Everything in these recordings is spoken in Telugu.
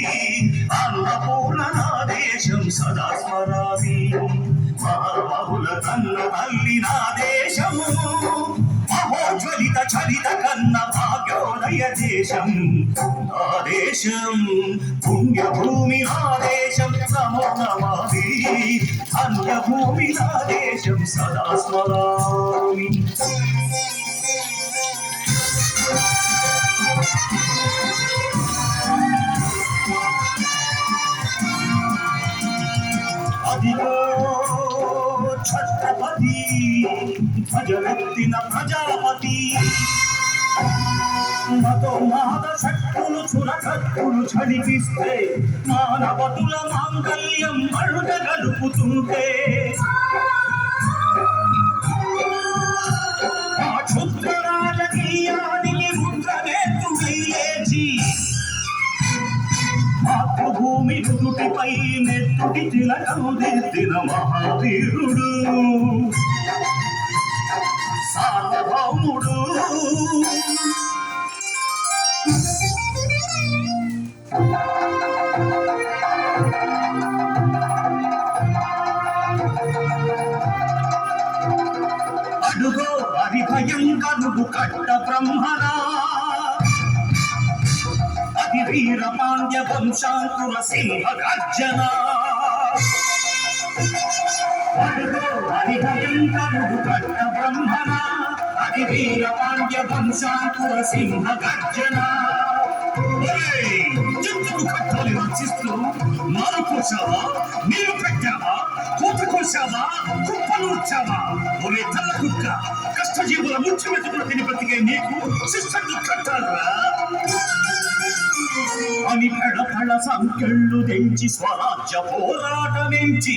అన్నపూర్ణ నా దేశం సదా స్మరామి. మహాబహుల తన్న తల్లి నా దేశము. మహోజ్వలిత చలిత కన్న భాగ్యోదయ దేశం. నా దేశం పుణ్యభూమి నా దేశం నమో నమామి. అన్నభూమి నా దేశం సదా స్మరామి. ఛత్రపతి భజవెత్తిన ప్రజాపతి మతో మాద శక్తులు చురకత్తులు చడిపిస్తే మానవతుల మాంగల్యం అడుగ గలుపుతుంటే ఆ క్షుద్ర రాజకీయానికి రుద్రనేత్తు లేచి మాతృభూమి నుదుటిపై నెత్తుటి తిలకము దిద్దిన మహావీరుడు సార్వభౌముడు అడుగో హరిభయంకరుడు కట్ట బ్రహ్మరా. అతి వీర పాండ్య వంశాంకుర సింహ గర్జనా. బ్రహ్మణ అతి పాండ్య వంశాంకుర సింహ గర్జన జంతువు కట్టాలి రచిస్తూ మారు కోసావా నీరు పెట్టావా కూత కోసావా కుప్పలు వచ్చావా ఒరే తల్ల కుక్క కష్టజీవుల ముచ్చు మెతుకులు తిని నీకు శిక్షలు కట్టాలరా అని పెడ పెడ తెంచి స్వరాజ్య పోరాటమించి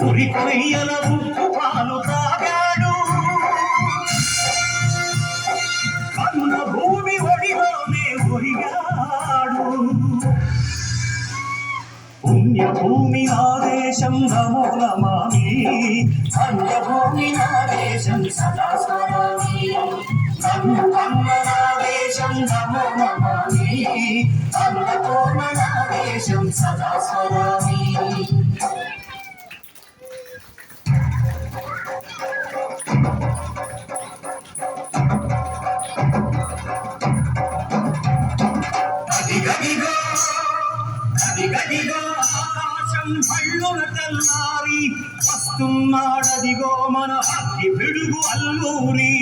ఉరి కొయ్యల ఉప్పు పాలు తాగాడు. అన్న భూమి ఒడిలోనే ఒరిగాడు. పుణ్యభూమి ఆదేశం నమో నమామి అన్యభూమి ఆదేశం సదా స్మరామి. నన్ను కన్ననాదేశం అన్నపూర్ణనాదేశం సదా స్మరామి. తెల్లారి వస్తున్నాడదిగో మన అగ్గి పిడుగు అల్లూరి.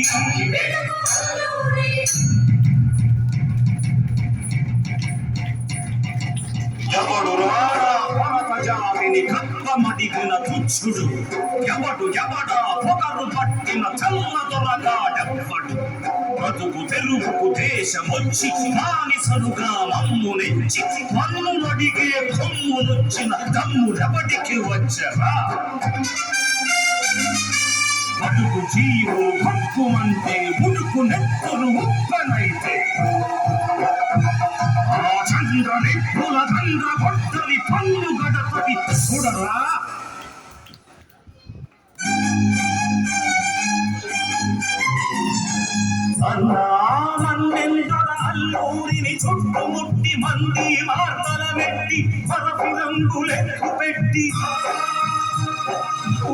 ఎవడు రాడా పరపజామిని కప్పమడిగిన తుచ్చుడు. ఎవడు ఎవడా పొగరు పట్టిన చల్ల దొరగాడెవ్వడు బ్రతుకు తెరువుకు దేశమొచ్చి మానిసలుగా మమ్ము నెచ్చి వచ్చిన అడిగే కొమ్మునొచ్చిన వచ్చరా బతుకు జీవులు భక్కుమంటే ఉడుకు నెత్తులు ఉప్పనైతే. ఆ చంద్రని పులదండ కొట్టని పన్ను చూడరా? అన్నా అల్లూరిని చుట్టుముట్టి మంది మార్త మెట్టి పరపిరంగు లెక్కు పెట్టి.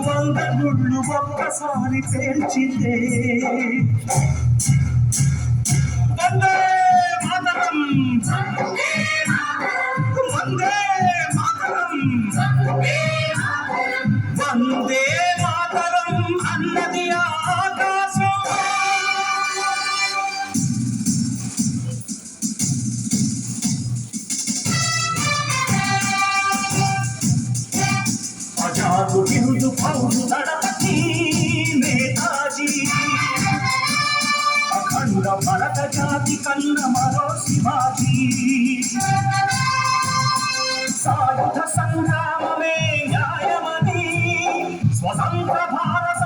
వంద గుళ్ళు ఒక్కసారి పేల్చిందే వందే మాతరం. మాకు నిరుజు పౌరు నడపటి నేతాజీ. అఖండ భరత జాతి కన్న మరో శివాజీ. సాయుధ సంగ్రామమే న్యాయమని స్వతంత్ర భారత